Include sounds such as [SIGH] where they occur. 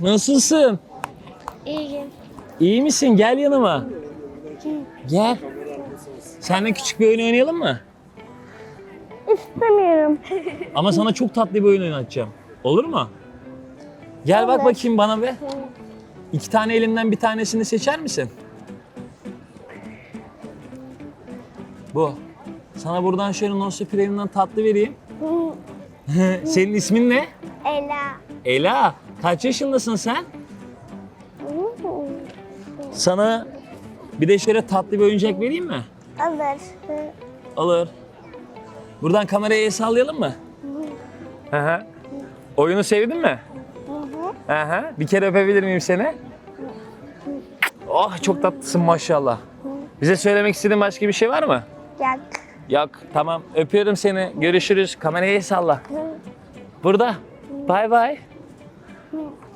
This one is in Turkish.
Nasılsın? İyiyim. İyi misin? Gel yanıma. Gel. Seninle küçük bir oyun oynayalım mı? İstemiyorum. Ama sana çok tatlı bir oyun oynatacağım. Olur mu? Gel bak bakayım bana be. İki tane elimden bir tanesini seçer misin? Bu. Sana buradan şöyle Nosya Premium'dan tatlı vereyim. [LAUGHS] Senin ismin ne? Ela. Ela. Kaç yaşındasın sen? Sana bir de şöyle tatlı bir oyuncak vereyim mi? Alır. Olur. Buradan kameraya el sallayalım mı? Hı hı. Oyunu sevdin mi? Hı hı. Bir kere öpebilir miyim seni? Oh çok tatlısın maşallah. Bize söylemek istediğin başka bir şey var mı? Yak. Yok tamam öpüyorum seni. Görüşürüz. Kameraya el salla. Burada. Bay bay. 嗯。